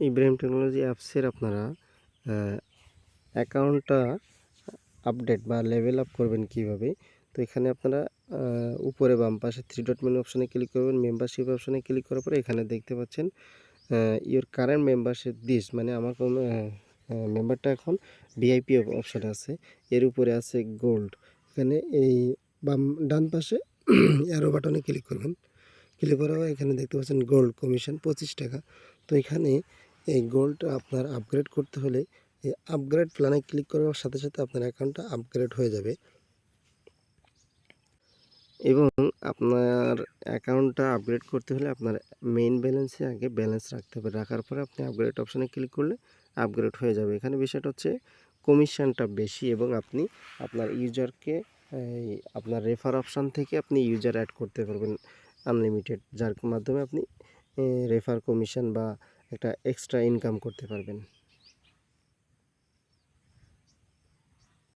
Ibrahim technology অ্যাপসের আপনারা অ্যাকাউন্টটা আপডেট বা লেভেল আপ করবেন কীভাবে? তো এখানে আপনারা উপরে বাম পাশে থ্রি ডট মেনু অপশানে ক্লিক করবেন মেম্বারশিপ অপশানে ক্লিক করার পরে এখানে দেখতে পাচ্ছেন ইওর কারেন্ট মেম্বারশিপ দিস মানে আমার কোনো মেম্বারটা এখন ভিআইপি অপশানে আছে, এর উপরে আছে গোল্ড এখানে এই বাম, ডান পাশে অ্যারো বাটনে ক্লিক করবেন। ক্লিক পর এখানে দেখতে পাচ্ছেন গোল্ড কমিশন পঁচিশ টাকা। তো এখানে এই গোল্ড আপনার আপগ্রেড করতে হলে এই আপগ্রেড প্ল্যানে ক্লিক করার সাথে সাথে আপনার অ্যাকাউন্টটা আপগ্রেড হয়ে যাবে। এবং আপনার অ্যাকাউন্টটা আপগ্রেড করতে হলে আপনার মেইন ব্যালেন্সে আগে ব্যালেন্স রাখতে হবে। রাখার পরে আপনি আপগ্রেড অপশানে ক্লিক করলে আপগ্রেড হয়ে যাবে। এখানে বিষয়টা হচ্ছে কমিশনটা বেশি এবং আপনি আপনার ইউজারকে আপনার রেফার অপশান থেকে আপনি ইউজার অ্যাড করতে পারবেন আনলিমিটেড যার মাধ্যমে আপনি রেফার কমিশন বা একটা এক্সট্রা ইনকাম করতে পারবেন।